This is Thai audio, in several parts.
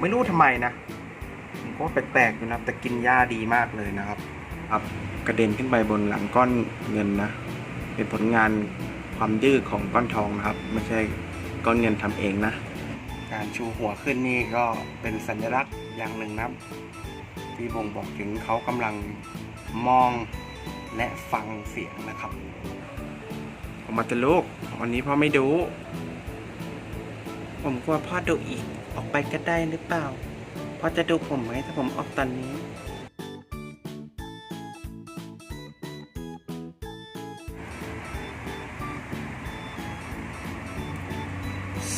ไม่รู้ทำไมนะผมก็แปลกๆอยู่นะแต่กินหญ้าดีมากเลยนะครับ ครับกระเด็นขึ้นไปบนหลังก้อนเงินนะ เป็นผลงานความยืดของก้อนทองนะครับ ไม่ใช่ก้อนเงินทำเองนะ การชูหัวขึ้นนี่ก็เป็นสัญลักษณ์อย่างหนึ่งนะครับ ที่บ่งบอกถึงเขากำลังมองและฟังเสียงนะครับออกมาจะลูกวันนี้พ่อไม่ดู ผมกลัวพ่อดูอีก ออกไปก็ได้หรือเปล่าพอจะดูผมไหมถ้าผมออกตอนนี้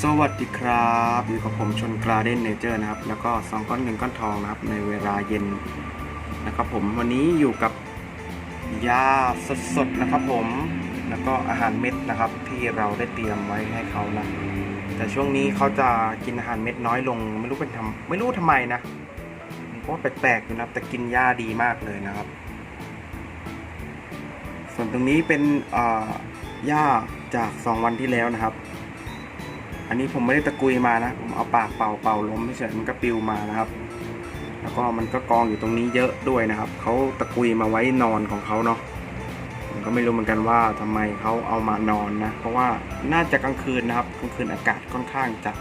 สวัสดีครับอยู่กับผมชนกราเดนเนเจอร์นะครับ แล้วก็สองก้อนเงินก้อนทองนะครับ ในเวลาเย็นนะครับผมวันนี้อยู่กับยาสดๆนะครับผมแล้วก็อาหารเม็ดนะครับที่เราได้เตรียมไว้ให้เขานะ แต่ช่วงนี้เขาจะกินอาหารเม็ดน้อยลง ไม่รู้เป็นทำไม่รู้ทำไมนะก็แปลกๆอยู่นะแต่กินหญ้าดีมากเลยนะครับ ส่วนตรงนี้เป็นหญ้าจากสองวันที่แล้วนะครับ อันนี้ผมไม่ได้ตะกุยมานะ ผมเอาปากเป่าเป่าล้มไม่เฉยมันก็ปิวมานะครับ แล้วก็มันก็กองอยู่ตรงนี้เยอะด้วยนะครับเขาตะกุยมาไว้นอนของเขาเนาะ ผมก็ไม่รู้เหมือนกันว่าทำไมเขาเอามานอนนะ เพราะว่าน่าจะกลางคืนนะครับกลางคืนอากาศค่อนข้างจะ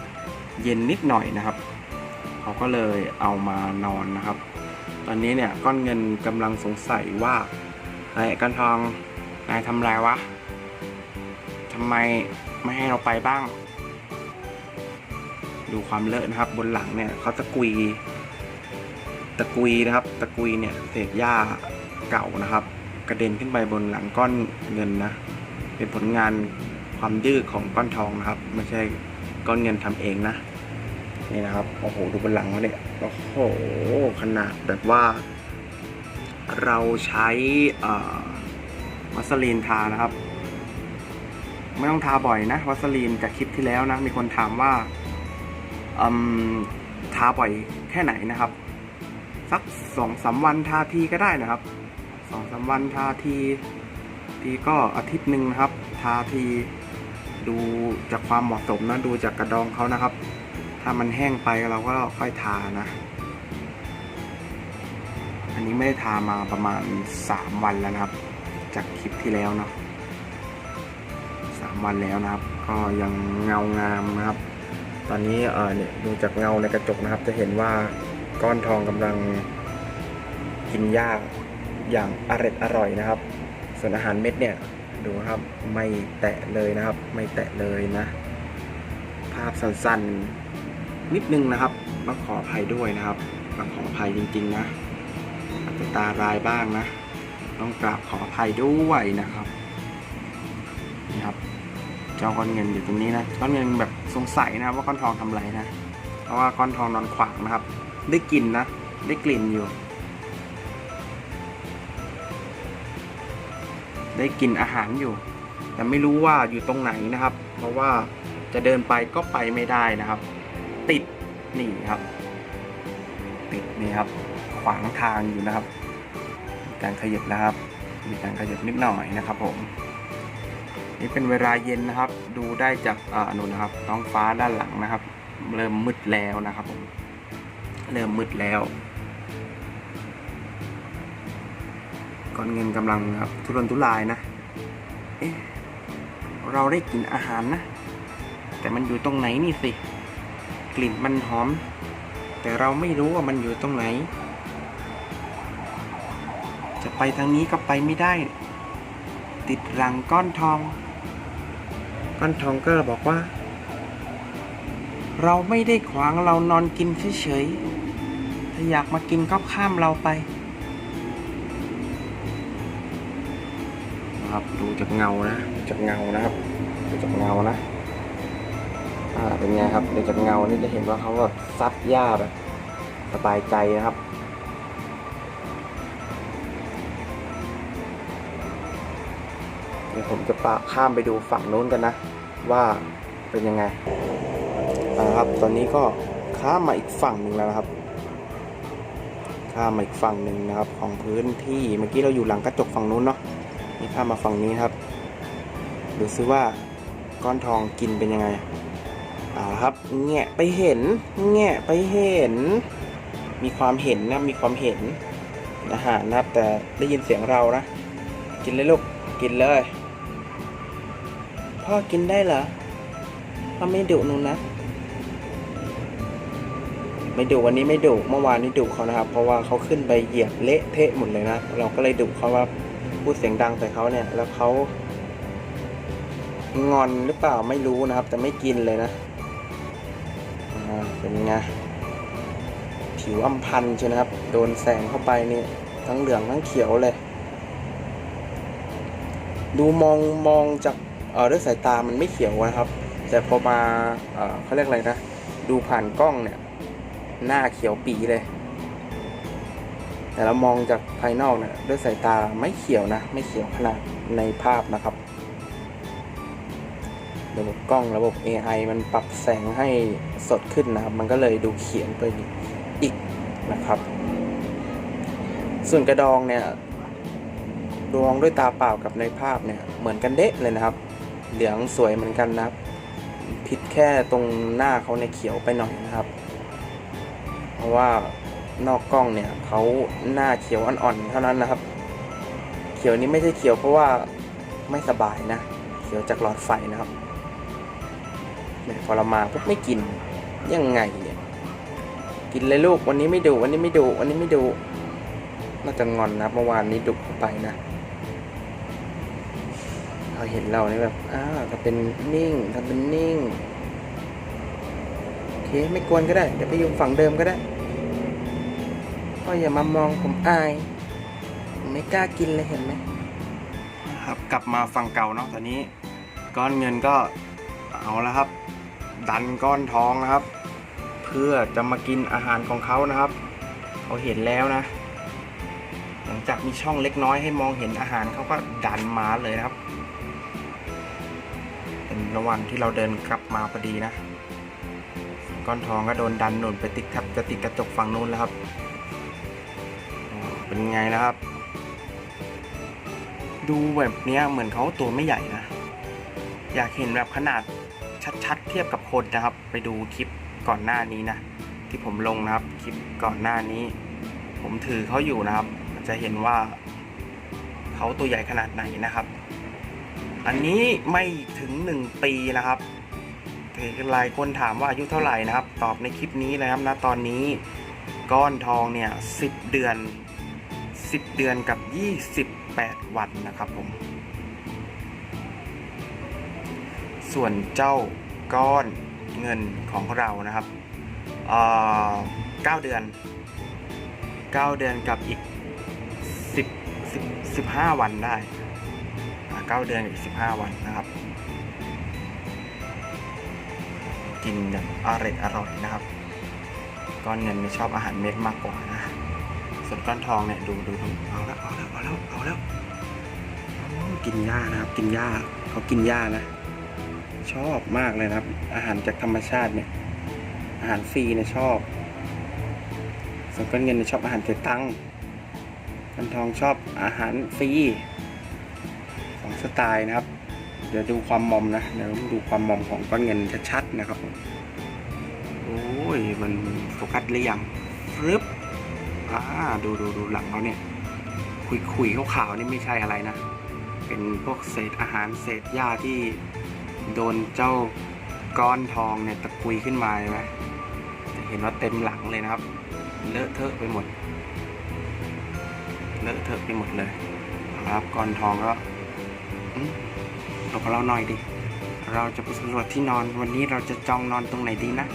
เย็นนิดหน่อยนะครับเขาก็เลยเอามานอนนะครับ ตอนนี้เนี่ยก้อนเงินกำลังสงสัยว่าไอ้ก้อนทองนายทำไรวะทำไมไม่ให้เราไปบ้าง ดูความเลอะนะครับ บนหลังเนี่ยเขาตะกุย ตะกุยนะครับ ตะกุยเนี่ยเศษหญ้าเก่านะครับ กระเด็นขึ้นไปบนหลังก้อนเงินนะ เป็นผลงานความยืดของก้อนทองนะครับ ไม่ใช่ก้อนเงินทำเองนะนี่นะครับโอ้โหดูบนหลังเขาเนี่ยโอ้โหขนาดแบบว่า เราใช้วัสลีนทานะครับ ไม่ต้องทาบ่อยนะวัสลีนจากคลิปที่แล้วนะ มีคนถามว่าทาบ่อยแค่ไหนนะครับ สักสองสามวันทาทีก็ได้นะครับ สองสามวันทาทีทีก็อาทิตย์หนึ่งนะครับ ทาทีดูจากความเหมาะสมนะดูจากกระดองเขานะครับ ถ้ามันแห้งไปเราก็ค่อยทานะ อันนี้ไม่ได้ทามาประมาณสามวันแล้วนะครับ จากคลิปที่แล้วเนาะสามวันแล้วนะครับ ก็ยังเงางามนะครับ ตอนนี้เออเนี่ยดูจากเงาในกระจกนะครับ จะเห็นว่าก้อนทองกำลังกินหญ้า อย่างอร่อยอร่อยนะครับ ส่วนอาหารเม็ดเนี่ยดูครับไม่แตะเลยนะครับ ไม่แตะเลยนะ ภาพสั้นๆนิดนึงนะครับมาขออภัยด้วยนะครับมาขออภัยจริง ๆ นะอาจจะตารายบ้างนะ ต้องกราบขออภัยด้วยนะครับนี่ครับเจ้าก้อนเงินอยู่ตรงนี้นะก้อนเงินแบบสงสัยนะว่าก้อนทองทำไรนะ เพราะว่าก้อนทองนอนขวางนะครับ ได้กลิ่นนะ ได้กลิ่นอยู่ ได้กินอาหารอยู่ แต่ไม่รู้ว่าอยู่ตรงไหนนะครับ เพราะว่าจะเดินไปก็ไปไม่ได้นะครับ ติดนี่ครับ ติดนี่ครับ ขวางทางอยู่นะครับมีการขยับนะครับ มีการขยับนิดหน่อยนะครับ ผม นี่เป็นเวลาเย็นนะครับ ดูได้จากอ่านู่นนะครับท้องฟ้าด้านหลังนะครับ เริ่มมืดแล้วนะครับผมเริ่มมืดแล้ว ก้อนเงินกำลังครับทุรนทุรายนะเอ๊ะเราได้กลิ่นอาหารนะ แต่มันอยู่ตรงไหนนี่สิ กลิ่นมันหอม แต่เราไม่รู้ว่ามันอยู่ตรงไหน จะไปทางนี้ก็ไปไม่ได้ ติดหลังก้อนทอง ก้อนทองก็บอกว่า เราไม่ได้ขวางเรานอนกินเฉยๆถ้าอยากมากินก็ข้ามเราไป ครับ ดูจากเงานะจากเงานะครับดูจากเงานะอ่าเป็นไงครับดูจากเงานี่จะเห็นว่าเขาแบบซัดหญ้าแบบสบายใจนะครับเดี๋ยวผมจะปะข้ามไปดูฝั่งนู้นกันนะ ว่าเป็นยังไงนะครับ ตอนนี้ก็ข้ามมาอีกฝั่งหนึ่งแล้วนะครับ ข้ามมาอีกฝั่งหนึ่งนะครับ ของพื้นที่เมื่อกี้เราอยู่หลังกระจกฝั่งนู้นเนาะ นี่ข้ามมาฝั่งนี้ครับ ดูซิว่าก้อนทองกินเป็นยังไงเอาครับแงะไปเห็นแงะไปเห็น มีความเห็นนะมีความเห็นอาหารนะครับ แต่ได้ยินเสียงเรานะ กินเลยลูกกินเลย พ่อกินได้เหรอพ่อไม่ดุหนูนะ ไม่ดุวันนี้ไม่ดุเมื่อวานนี้ดุเขานะครับ เพราะว่าเขาขึ้นไปเหยียบเละเทะหมดเลยนะ เราก็เลยดุเขาว่า พูดเสียงดังใส่เขาเนี่ย แล้วเขางอนหรือเปล่าไม่รู้นะครับ แต่ไม่กินเลยนะเป็นไงผิวอำพันใช่นะครับ โดนแสงเข้าไปนี่ทั้งเหลืองทั้งเขียวเลย ดูมองมองจากเออด้วยสายตามันไม่เขียวนะครับ แต่พอมาเออเขาเรียกอะไรนะ ดูผ่านกล้องเนี่ย หน้าเขียวปีเลย แต่เรามองจากภายนอกเนี่ยด้วยสายตาไม่เขียวนะ ไม่เขียวขนาดในภาพนะครับ ระบบกล้องระบบ AI มันปรับแสงให้สดขึ้นนะครับ มันก็เลยดูเขียวไปอีกนะครับ ส่วนกระดองเนี่ยดวงด้วยตาเปล่ากับในภาพเนี่ยเหมือนกันเดะเลยนะครับ เหลืองสวยเหมือนกันนะครับ ผิดแค่ตรงหน้าเขาในเขียวไปหน่อยนะครับ เพราะว่า นอกกล้องเนี่ยเขาหน้าเขียวอ่อนๆเท่านั้นนะครับ เขียวนี้ไม่ใช่เขียวเพราะว่าไม่สบายนะ เขียวจากหลอดไฟนะครับเนี่ยพอเรามาปุ๊บไม่กินยังไงเนี่ยกินเลยลูกวันนี้ไม่ดุวันนี้ไม่ดุวันนี้ไม่ดุน่าจะงอนนะเมื่อวานนี้ดุเข้าไปนะเขาเห็นเราเนี่ยแบบอ้าวทำเป็นนิ่งทำเป็นนิ่งโอเคไม่กวนก็ได้เดี๋ยวไปอยู่ฝั่งเดิมก็ได้ พ่ออย่ามามองผมอาย ผมไม่กล้ากินเลยเห็นไหมครับกลับมาฝั่งเก่าเนาะตอนนี้ ก้อนเงินก็เอาแล้วครับ ดันก้อนทองนะครับ เพื่อจะมากินอาหารของเขานะครับเขาเห็นแล้วนะ หลังจากมีช่องเล็กน้อยให้มองเห็นอาหารเขาก็ดันมาเลยนะครับ เป็นระหว่างที่เราเดินกลับมาพอดีนะ ก้อนทองก็โดนดันหนุนไปติดทับจะติดกระจกฝั่งนู้นแล้วครับ เป็นไงนะครับ ดูแบบเนี้ยเหมือนเขาตัวไม่ใหญ่นะ อยากเห็นแบบขนาดชัดๆเทียบกับคนนะครับ ไปดูคลิปก่อนหน้านี้นะ ที่ผมลงนะครับคลิปก่อนหน้านี้ ผมถือเขาอยู่นะครับ จะเห็นว่าเขาตัวใหญ่ขนาดไหนนะครับ อันนี้ไม่ถึง1ปีนะครับหลายคนถามว่าอายุเท่าไหร่นะครับ ตอบในคลิปนี้นะครับณตอนนี้ก้อนทองเนี่ย10 เดือน 10 เดือนกับ 28 วันนะครับผม ส่วนเจ้าก้อนเงินของเรานะครับเอ่อ9เดือน 9 เดือนกับอีก 10 10 15 วันได้อ่า9เดือนกับอีก 15 วันนะครับ กินแบบอร่อยอร่อยนะครับ ก้อนเงินไม่ชอบอาหารเม็ดมากกว่านะ ส่วนก้อนทองเนี่ยดูดูเอาแล้วเอาแล้วเอาแล้วเอาแล้วกินหญ้านะครับ กินหญ้าเขากินหญ้านะ ชอบมากเลยนะครับ อาหารจากธรรมชาติเนี่ย อาหารฟรีเนี่ยชอบ ส่วนก้อนเงินเนี่ยชอบอาหารเสียตังค์ก้อนทองชอบอาหารฟรีสองสไตล์นะครับ เดี๋ยวดูความมอมนะเดี๋ยวดูความมอมของก้อนเงินชัดๆนะครับโอ้ยมันโฟกัสหรือยังฟรึบ อ่าดูดูดูหลังเขาเนี่ยคุยคุยขาวๆนี่ไม่ใช่อะไรนะ เป็นพวกเศษอาหารเศษหญ้าที่โดนเจ้าก้อนทองเนี่ยตะกุยขึ้นมาใช่ไหมจะเห็นว่าเต็มหลังเลยนะครับ เลอะเทอะไปหมด เลอะเทอะไปหมดเลยครับก้อนทองก็อืมหลบเราหน่อยดิ เราจะไปสำรวจที่นอนวันนี้เราจะจองนอนตรงไหนดีนะ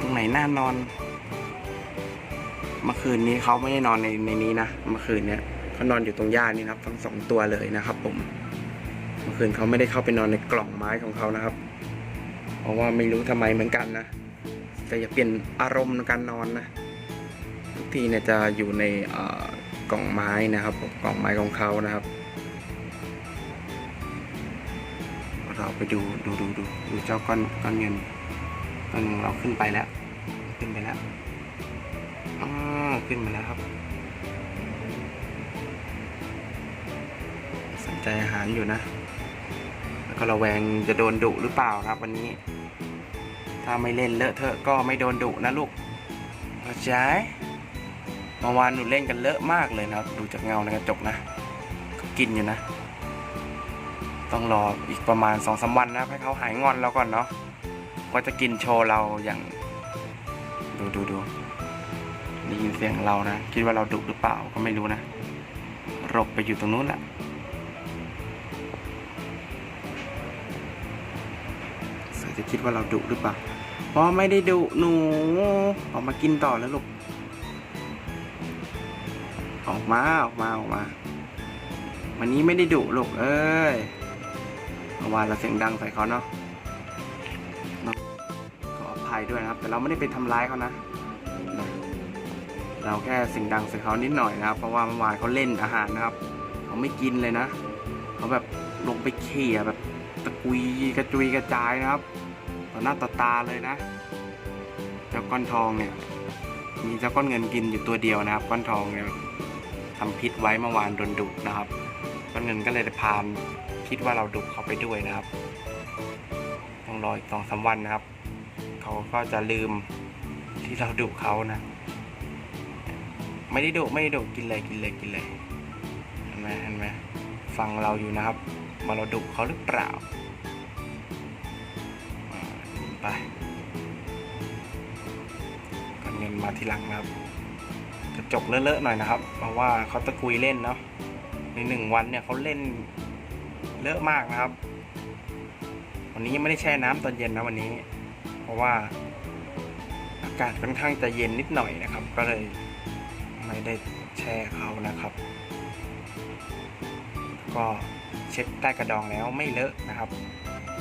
ตรงไหนน่านอน เมื่อคืนนี้เขาไม่ได้นอนในในนี้นะเมื่อคืนเนี้ยเขานอนอยู่ตรงหญ้านี่นะครับ ทั้งสองตัวเลยนะครับ ผม เมื่อคืนเขาไม่ได้เข้าไปนอนในกล่องไม้ของเขานะครับ เพราะว่าไม่รู้ทำไมเหมือนกันนะแต่อย่าเปลี่ยนอารมณ์ในการนอนนะทุกทีเนี่ยจะอยู่ในกล่องไม้นะครับกล่องไม้ของเขานะครับ เราไปดูดูดูดูดูเจ้าก้อนก้อนเงินก้อนเงินเราขึ้นไปแล้ว ขึ้นไปแล้ว ขึ้นมาแล้วครับ สนใจอาหารอยู่นะ แล้วก็ระแวงจะโดนดุหรือเปล่าครับ วันนี้ ถ้าไม่เล่นเลอะเทอะก็ไม่โดนดุนะลูกเข้าใจเมื่อวานหนูเล่นกันเลอะมากเลยนะครับ ดูจากเงาในกระจกนะก็กินอยู่นะ ต้องรออีกประมาณสองสาวันนะให้เขาหายงอนแล้วก่อนเนาะก็จะกินโชว์เราอย่าง ดูดูดู ได้ยินเสียงเรานะ คิดว่าเราดุหรือเปล่าก็ไม่รู้นะหลบไปอยู่ตรงนู้นแหละเสือจะคิดว่าเราดุหรือเปล่าเพราะไม่ได้ดุหนู ออกมากินต่อแล้วลูก ออกมาออกมาออกมา วันนี้ไม่ได้ดุลูกเอ้ยเมื่อวานเราเสียงดังใส่เขาเนาะเนาะขออภัยด้วยนะครับ แต่เราไม่ได้ไปทำร้ายเขานะ เราแค่เสียงดังใส่เขานิดหน่อยนะครับ เพราะว่าเมื่อวานเขาเล่นอาหารนะครับเขาไม่กินเลยนะเขาแบบลงไปเขี่ยแบบตะกุยกระจุยกระจายนะครับต่อหน้าต่อตาเลยนะเจ้าก้อนทองเนี่ย มีเจ้าก้อนเงินกินอยู่ตัวเดียวนะครับ ก้อนทองเนี่ยทำพิษไว้เมื่อวานโดนดุนะครับ ก้อนเงินก็เลยพานคิดว่าเราดุเขาไปด้วยนะครับต้องรออีกสองสามวันนะครับ เขาก็จะลืมที่เราดุเขานะ ไม่ได้ดุไม่ได้ดุกินเลยกินเลยกินเลยเห็นไหมเห็นไหมฟังเราอยู่นะครับ มาเราดุเขาหรือเปล่าไปกันเงินมาทีหลังนะครับกระจกเลอะๆหน่อยนะครับ เพราะว่าเขาตะกุยเล่นเนาะในหนึ่งวันเนี่ยเขาเล่นเลอะมากนะครับ วันนี้ยังไม่ได้แช่น้ำตอนเย็นนะวันนี้ เพราะว่าอากาศค่อนข้างจะเย็นนิดหน่อยนะครับ ก็เลย ไม่ได้แช่เขานะครับ ก็เช็ดใต้กระดองแล้วไม่เลอะนะครับ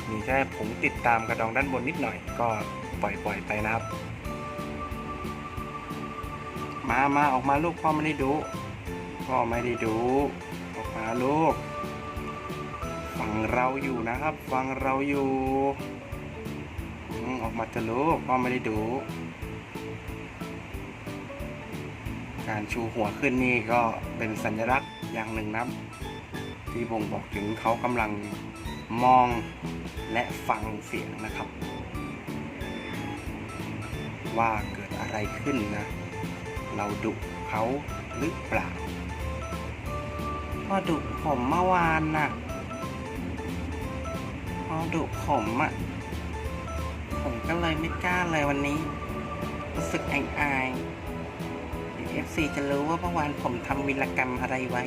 มีแค่ผงติดตามกระดองด้านบนนิดหน่อย ก็ปล่อยปล่อยไปนะครับ มามาออกมาลูกพ่อไม่ได้ดูพ่อไม่ได้ดู ออกมาลูกฟังเราอยู่นะครับ ฟังเราอยู่อออกมาจะลูกพ่อไม่ได้ดู การชูหัวขึ้นนี่ก็เป็นสัญลักษณ์อย่างหนึ่งนะที่บ่งบอกถึงเขากำลังมองและฟังเสียงนะครับ ว่าเกิดอะไรขึ้นนะ เราดุเขาหรือเปล่าพอดุผมเมื่อวานน่ะพอดุผมอะ ผมก็เลยไม่กล้าเลยวันนี้ รู้สึกอายอายๆ เอฟซีจะรู้ว่าเมื่อวานผมทำวิรกรรมอะไรไว้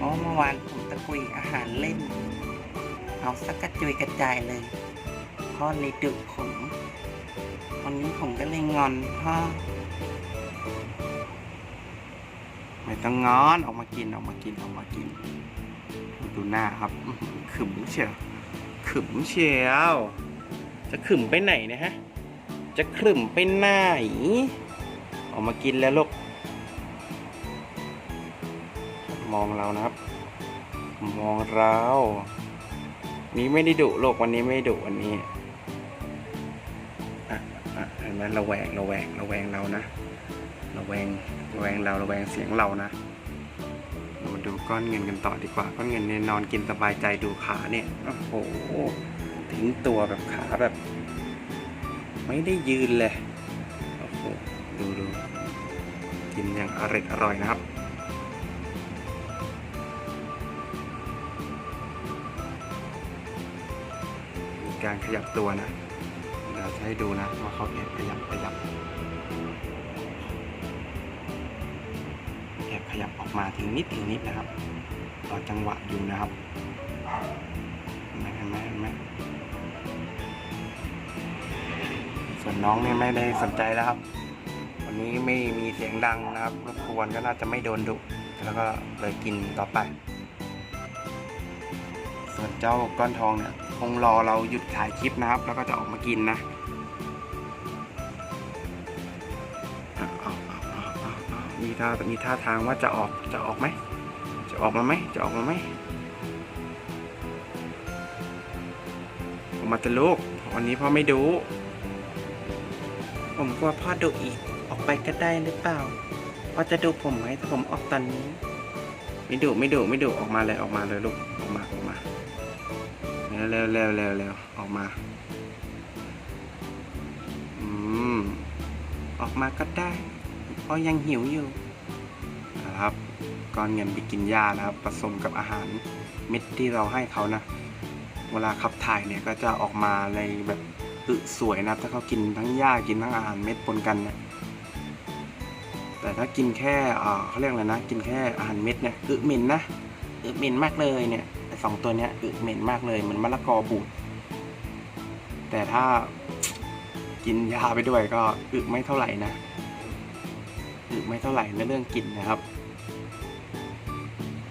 อ๋อเมื่อวานผมตะกุยอาหารเล่น เอาสักกระจุยกระจายเลยพ่อเลยดุผม วันนี้ผมก็เลยงอนพ่อ ไม่ต้องงอนออกมากินออกมากินออกมากิน ดูหน้าครับขึมเชียวขึมเชียว จะขึมไปไหนนะฮะ จะขึมไปไหน ออกมากินแล้วลูก มองเรานะครับ มองเรานี้ไม่ได้ดุโลกวันนี้ไม่ดุวันนี้อะเห็นไหมระแวงระแวงระแวงเรานะระแวงระแวงเราระแวงเสียงเรานะเรามาดูก้อนเงินกันต่อดีกว่า ก้อนเงินเนี่ยนอนกินสบายใจดูขาเนี่ยโอ้โหทิ้งตัวแบบขาแบบ ไม่ได้ยืนเลยโอ้โหดูดู กินอย่างอร่อยอร่อยนะครับ มีการขยับตัวนะเดี๋ยวจะให้ดูนะว่าเขาแอบขยับขยับแอบขยับออกมาทีนิดทีนิดนะครับรอจังหวะอยู่นะครับเห็นไหมเห็นไหมเห็นไหมส่วนน้องนี่ไม่ได้สนใจแล้วครับ นี้ไม่มีเสียงดังนะครับรบกวนก็น่าจะไม่โดนดุแล้วก็เลยกินต่อไป ส่วนเจ้าก้อนทองเนี่ยคงรอเราหยุดถ่ายคลิปนะครับ แล้วก็จะออกมากินนะมีท่ามีท่าทางว่าจะออกจะออกไหมจะออกมาไหมจะออกมาไหมออกมาจะลูกวันนี้พ่อไม่ดู ผมกลัวพ่อดุอีก ไปก็ได้หรือเปล่าว่าจะดูผมไหมถ้าผมออกตอนนี้ ไม่ดูไม่ดูไม่ดูออกมาเลยออกมาเลยลูกออกมาออกมาเร็วเร็วเร็วเร็วออกมาอืมออกมาก็ได้เพราะยังหิวอยู่นะครับก้อนเงินไปกินยานะครับผสมกับอาหารเม็ดที่เราให้เขานะ เวลาขับถ่ายเนี่ยก็จะออกมาในแบบอึสวยนะถ้าเขากินทั้งยากินทั้งอาหารเม็ดปนกันนะ แต่ถ้ากินแค่เขาเรียกอะไรนะ กินแค่อาหารเม็ดเนี่ยอึเหม็นนะอึเหม็นมากเลยเนี่ยสองตัวเนี้ยอึเหม็นมากเลยเหมือนมะละกอบูด แต่ถ้ากินยาไปด้วยก็อึไม่เท่าไหร่นะอึไม่เท่าไหร่ในเรื่องกินนะครับ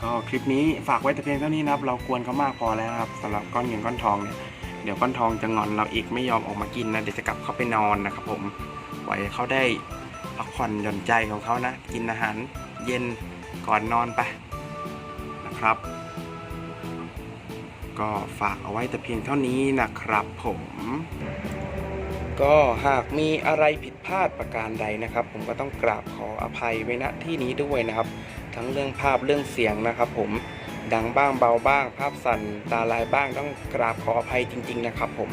ก็คลิปนี้ฝากไว้แต่เพียงเท่านี้นะครับ เรากวนเขามากพอแล้วครับสำหรับก้อนเงินก้อนทองเนี่ยเดี๋ยวก้อนทองจะงอนเราอีกไม่ยอมออกมากินนะเดี๋ยวจะกลับเข้าไปนอนนะครับผมไว้เขาได้ ผ่อนหย่อนใจของเขานะ กินอาหารเย็นก่อนนอนไปนะครับ ก็ฝากเอาไว้แต่เพียงเท่านี้นะครับผม ก็หากมีอะไรผิดพลาดประการใดนะครับ ผมก็ต้องกราบขออภัยไว้ณที่นี้ด้วยนะครับ ทั้งเรื่องภาพเรื่องเสียงนะครับ ผมดังบ้างเบาบ้าง ภาพสั่นตาลายบ้างต้องกราบขออภัยจริง ๆ นะครับผม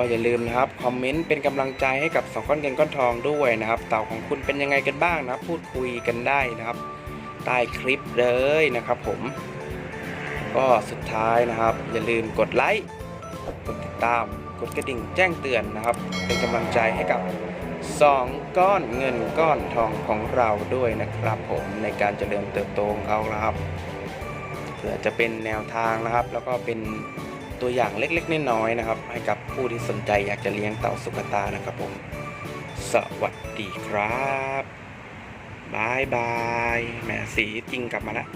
ก็อย่าลืมนะครับคอมเมนต์เป็นกำลังใจให้กับสองก้อนเงินก้อนทองด้วยนะครับ เต่าของคุณเป็นยังไงกันบ้างนะพูดคุยกันได้นะครับใต้คลิปเลยนะครับผม ก็สุดท้ายนะครับ อย่าลืมกดไลค์กดติดตามกดกระดิ่งแจ้งเตือนนะครับ เป็นกำลังใจให้กับ 2 ก้อนเงินก้อนทองของเราด้วยนะครับผมในการเจริญเติบโตของเขาครับเพื่อจะเป็นแนวทางนะครับ แล้วก็เป็น ตัวอย่างเล็กๆน้อยๆนะครับ ให้กับผู้ที่สนใจอยากจะเลี้ยงเต่าสุกตานะครับผม สวัสดีครับบายบายแหมสีจริงกลับมาแล้ว